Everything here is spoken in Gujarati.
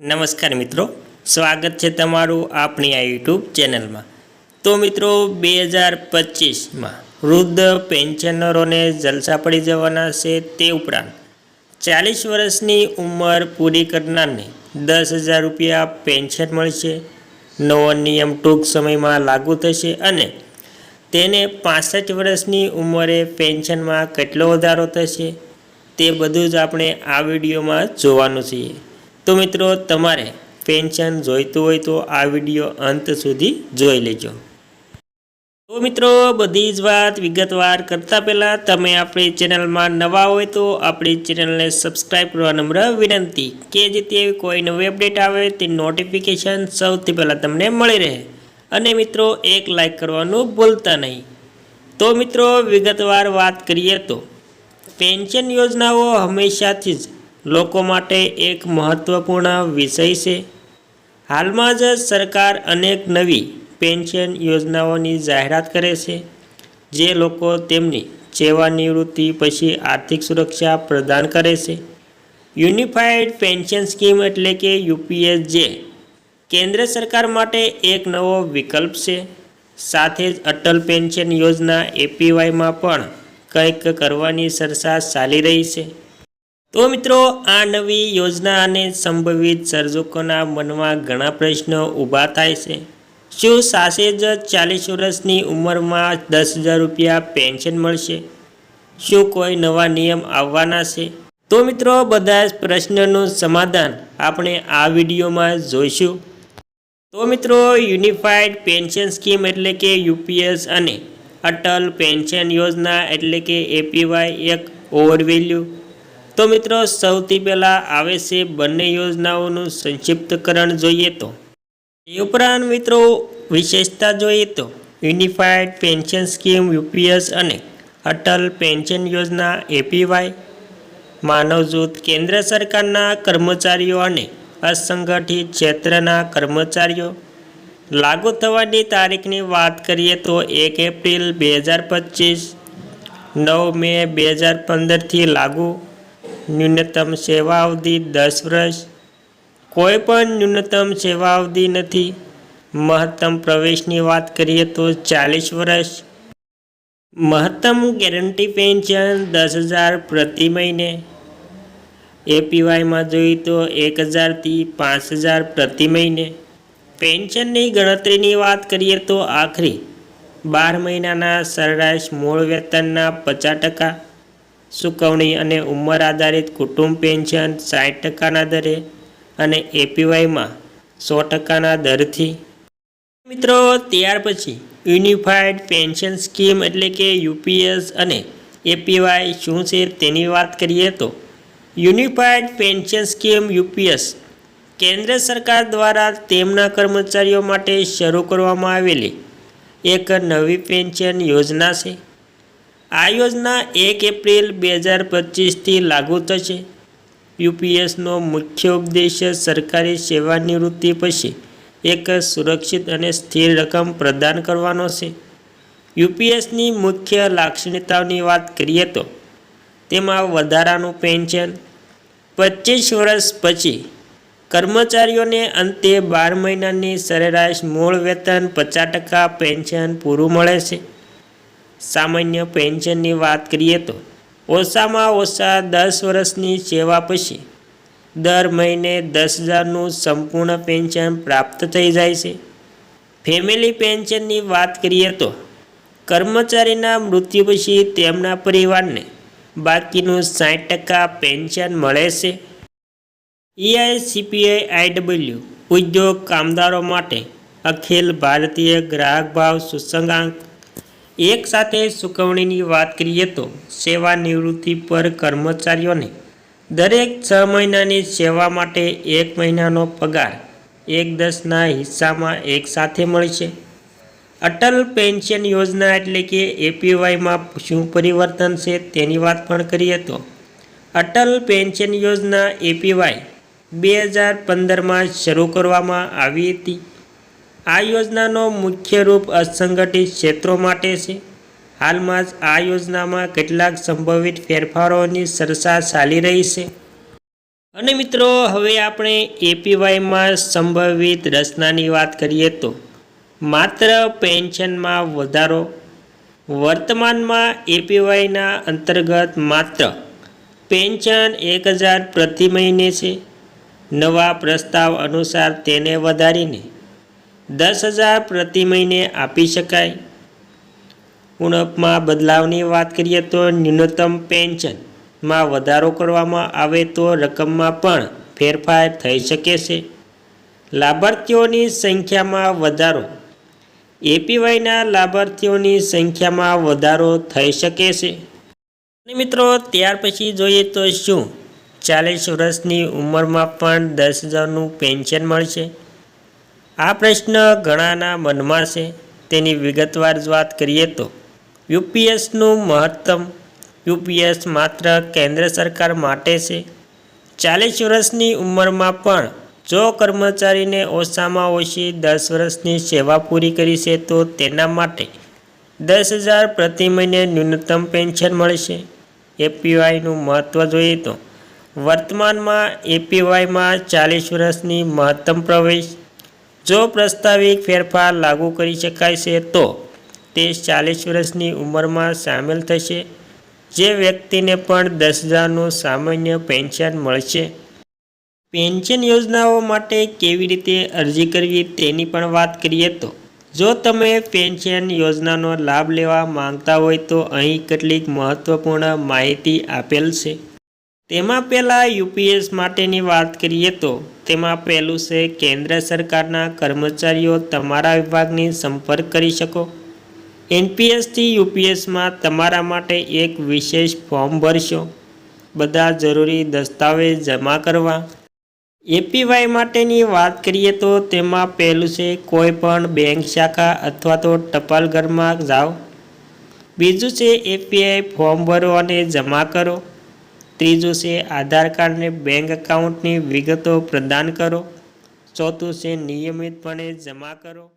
નમસ્કાર મિત્રો, સ્વાગત છે તમારું આપણી આ યુટ્યુબ ચેનલમાં. તો મિત્રો, બે હજાર પચીસમાં વૃદ્ધ પેન્શનરોને જલસા પડી જવાના છે તે ઉપરાંત ચાલીસ વર્ષની ઉંમર પૂરી કરનારને દસ હજાર રૂપિયા પેન્શન મળશે, નવો નિયમ ટૂંક સમયમાં લાગુ થશે અને તેને પાસઠ વર્ષની ઉંમરે પેન્શનમાં કેટલો વધારો થશે તે બધું જ આપણે આ વિડીયોમાં જોવાનું છે તો મિત્રો તમારે પેન્શન જોઈતું હોય તો આ વીડિયો અંત સુધી જોઈ લેજો. તો મિત્રો બધી જ વાત વિગતવાર કરતાં પહેલાં તમે આપણી ચેનલમાં નવા હોય તો આપણી ચેનલને સબસ્ક્રાઈબ કરવા નમ્ર વિનંતી. કે જેથી કોઈ નવી અપડેટ આવે તે નોટિફિકેશન સૌથી પહેલાં તમને મળી રહે. અને મિત્રો એક લાઇક કરવાનું ભૂલતા નહીં. તો મિત્રો વિગતવાર વાત કરીએ તો, પેન્શન યોજનાઓ હંમેશાથી જ લોકો માટે એક મહત્ત્વપૂર્ણ વિષય છે. હાલમાં જ સરકાર અનેક નવી પેન્શન યોજનાઓની જાહેરાત કરે છે, જે લોકો તેમની સેવાનિવૃત્તિ પછી આર્થિક સુરક્ષા પ્રદાન કરે છે. યુનિફાઈડ પેન્શન સ્કીમ એટલે કે યુપીએસ જે કેન્દ્ર સરકાર માટે એક નવો વિકલ્પ છે. સાથે જ અટલ પેન્શન યોજના એપીવાયમાં પણ કંઈક કરવાની સરસા ચાલી રહી છે. તો મિત્રો, આ નવી યોજના અને સંભવિત સર્જકોના મનમાં ઘણા પ્રશ્નો ઊભા થાય છે. શું સાસે જ ચાલીસ વર્ષની ઉંમરમાં દસ હજાર રૂપિયા પેન્શન મળશે? શું કોઈ નવા નિયમ આવવાના છે? તો મિત્રો, બધા જ પ્રશ્નનું સમાધાન આપણે આ વિડીયોમાં જોઈશું. તો મિત્રો, યુનિફાઈડ પેન્શન સ્કીમ એટલે કે યુપીએસ અને અટલ પેન્શન યોજના એટલે કે એપીવાય એક ઓવરવેલ્યુ તો મિત્રો, સૌથી પહેલાં આવે છે બંને યોજનાઓનું સંક્ષિપ્તકરણ જોઈએ તો. એ ઉપરાંત મિત્રો, વિશેષતા જોઈએ તો. યુનિફાઈડ પેન્શન સ્કીમ, યુપીએસ અને અટલ પેન્શન યોજના, એપીવાય, માનવ જૂથ, કેન્દ્ર સરકારના કર્મચારીઓ અને અસંગઠિત ક્ષેત્રના કર્મચારીઓ. લાગુ થવાની તારીખની વાત કરીએ તો એક એપ્રિલ બે હજાર પચીસ, નવ મે બે હજાર પંદરથી લાગુ ન્યૂનતમ સેવા અવધિ દસ વર્ષ. કોઈ પણ ન્યૂનતમ સેવા અવધિ નથી. મહત્તમ પ્રવેશની વાત કરીએ તો ચાલીસ વર્ષ. મહત્તમ ગેરંટી પેન્શન દસ હજાર પ્રતિ મહિને. એપીવાયમાં જોઈએ તો એક હજારથી પાંચ હજાર પ્રતિ મહિને. પેન્શનની ગણતરીની વાત કરીએ તો આખરી. બાર મહિનાના સરેરાશ મૂળ વેતનના પચાસ ટકા. ચૂકવણી અને ઉંમર આધારિત કુટુંબ પેન્શન સાઠ ટકાના દરે અને એપીવાયમાં સો ટકાના દરથી. મિત્રો, ત્યાર પછી યુનિફાઈડ પેન્શન સ્કીમ એટલે કે યુપીએસ અને એપીવાય શું છે તેની વાત કરીએ તો યુનિફાઈડ પેન્શન સ્કીમ યુપીએસ કેન્દ્ર સરકાર દ્વારા તેમના કર્મચારીઓ માટે શરૂ કરવામાં આવેલી એક નવી પેન્શન યોજના છે. આ યોજના એક એપ્રિલ બે હજાર પચીસથી લાગુ થશે. યુપીએસનો મુખ્ય ઉદ્દેશ્ય સરકારી સેવાનિવૃત્તિ પછી એક સુરક્ષિત અને સ્થિર રકમ પ્રદાન કરવાનો છે. યુપીએસની મુખ્ય લાક્ષણિકતાઓની વાત કરીએ તો, તેમાં વધારાનું પેન્શન, પચીસ વર્ષ પછી કર્મચારીઓને અંતે બાર મહિનાની સરેરાશ મૂળ વેતન પચાસ ટકા પેન્શન પૂરું મળે છે. સામાન્ય પેન્શનની વાત કરીએ તો, ઓછામાં ઓછા દસ વર્ષની સેવા પછી દર મહિને દસ હજારનું સંપૂર્ણ પેન્શન પ્રાપ્ત થઈ જાય છે. ફેમિલી પેન્શનની વાત કરીએ તો, કર્મચારીના મૃત્યુ પછી તેમના પરિવારને બાકીનું સાઠ ટકા પેન્શન મળે છે. ઈઆઈસીપીઆઈ આઈડબલ્યુ ઉદ્યોગ કામદારો માટે અખિલ ભારતીય ગ્રાહક ભાવ સૂચકાંક એક સાથે ચૂકવણીની વાત કરીએ તો સેવાનિવૃત્તિ પર કર્મચારીઓને દરેક છ મહિનાની સેવા માટે એક મહિનાનો પગાર એક દસના હિસ્સામાં એક સાથે મળશે અટલ પેન્શન યોજના એટલે કે એપીવાયમાં શું પરિવર્તન છે તેની વાત પણ કરીએ તો અટલ પેન્શન યોજના એપીવાય બે હજાર પંદરમાં શરૂ કરવામાં આવી હતી. આ યોજનાનો મુખ્ય રૂપ અસંગઠિત ક્ષેત્રો માટે છે. હાલમાં જ આ યોજનામાં કેટલાક સંભવિત ફેરફારોની ચર્ચા ચાલી રહી છે. અને મિત્રો, હવે આપણે એપીવાયમાં સંભવિત રચનાની વાત કરીએ તો માત્ર પેન્શનમાં વધારો, વર્તમાનમાં એપીવાયના અંતર્ગત માત્ર પેન્શન એક હજાર પ્રતિ મહિને છે. નવા પ્રસ્તાવ અનુસાર તેને વધારીને દસ હજાર પ્રતિ મહિને આપી શકાય. ઉણપમાં બદલાવની વાત કરીએ તો ન્યૂનતમ પેન્શનમાં વધારો કરવામાં આવે તો રકમમાં પણ ફેરફાર થઈ શકે છે. લાભાર્થીઓની સંખ્યામાં વધારો. એપીવાયના લાભાર્થીઓની સંખ્યામાં વધારો થઈ શકે છે. મિત્રો, ત્યાર પછી જોઈએ તો શું? ચાલીસ વર્ષની ઉંમરમાં પણ દસ હજારનું પેન્શન મળશે. આ પ્રશ્ન ઘણાના મનમાં છે. તેની વિગતવાર વાત કરીએ તો, યુપીએસનું મહત્તમ, યુપીએસ માત્ર કેન્દ્ર સરકાર માટે છે. ચાલીસ વર્ષની ઉંમરમાં પણ જો કર્મચારીને ઓછામાં ઓછી દસ વર્ષની સેવા પૂરી કરી છે તો તેના માટે દસ હજાર પ્રતિ મહિને ન્યૂનતમ પેન્શન મળશે. એપીવાયનું મહત્ત્વ જોઈએ તો, વર્તમાનમાં એપીવાયમાં ચાલીસ વર્ષની મહત્તમ પ્રવેશ જો પ્રસ્તાવિક ફેરફાર લાગુ કરી શકાય છે, તો તે ચાલીસ વર્ષની ઉંમરમાં સામેલ થશે. જે વ્યક્તિને પણ દસ હજારનું સામાન્ય પેન્શન મળશે. પેન્શન યોજનાઓ માટે કેવી રીતે અરજી કરવી તેની પણ વાત કરીએ તો, જો તમે પેન્શન યોજનાનો લાભ લેવા માંગતા હોય, તો અહીં કેટલીક મહત્ત્વપૂર્ણ માહિતી આપેલ છે. તેમાં પહેલાં યુપીએસ માટેની વાત કરીએ તો તેમાં પહેલું છે, કેન્દ્ર સરકારના કર્મચારીઓ તમારા વિભાગની સંપર્ક કરી શકો. એનપીએસથી યુપીએસમાં તમારા માટે એક વિશેષ ફોર્મ ભરશો. બધા જરૂરી દસ્તાવેજ જમા કરવા. એપીવાય માટેની વાત કરીએ તો તેમાં પહેલું છે, કોઈ પણ બેંક શાખા અથવા તો ટપાલઘરમાં જાઓ. બીજું છે, એપીઆઈ ફોર્મ ભરો અને જમા કરો. ત્રીજું છે આધાર કાર્ડને બેંક એકાઉન્ટની વિગતો પ્રદાન કરો. ચોથું છે નિયમિતપણે જમા કરો.